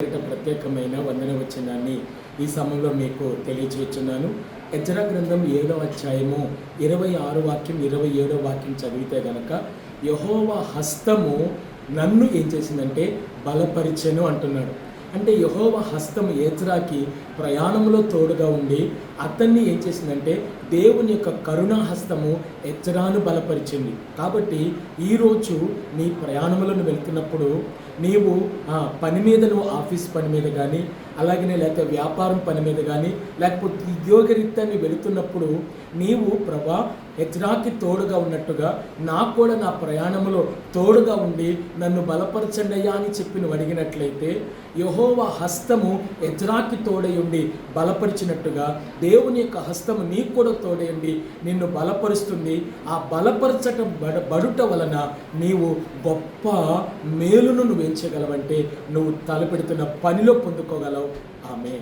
ప్రత్యేకమైన వందన వచనాన్ని ఈ సమయంలో మీకు తెలియచేస్తున్నాను ఎచ్చర గ్రంథం ఏడో అధ్యాయము ఇరవై ఆరు వాక్యం ఇరవై ఏడో వాక్యం చదివితే గనక యహోవ హస్తము నన్ను ఏం చేసిందంటే బలపరిచెను అంటున్నాడు. అంటే యహోవ హస్తం ఏజ్రాకి ప్రయాణంలో తోడుగా ఉండి అతన్ని ఏం చేసిందంటే దేవుని యొక్క కరుణా హస్తము ఎచ్చరాను బలపరిచింది. కాబట్టి ఈరోజు నీ ప్రయాణములను వెళ్తున్నప్పుడు నీవు ఆ, పని మీద నువ్వు ఆఫీస్ పని మీద కానీ అలాగనే లేకపోతే వ్యాపారం పని మీద కానీ లేకపోతే ఉద్యోగరీత్యా నీవు వెళుతున్నప్పుడు నీవు ప్రభా హెజ్రాకి తోడుగా ఉన్నట్టుగా నాకు కూడా నా ప్రయాణంలో తోడుగా ఉండి నన్ను బలపరచండి అయ్యా అని చెప్పి నువ్వు అడిగినట్లయితే యహోవ హస్తము ఎజ్రాకి తోడయుండి ఉండి బలపరిచినట్టుగా దేవుని యొక్క హస్తము నీకు కూడా తోడయండి ఉండి నిన్ను బలపరుస్తుంది. ఆ బలపరచటం బడ బడుట వలన నీవు గొప్ప మేలును నువ్వు ఎంచగలవంటే నువ్వు తలపెడుతున్న పనిలో పొందుకోగలవు. ఆమె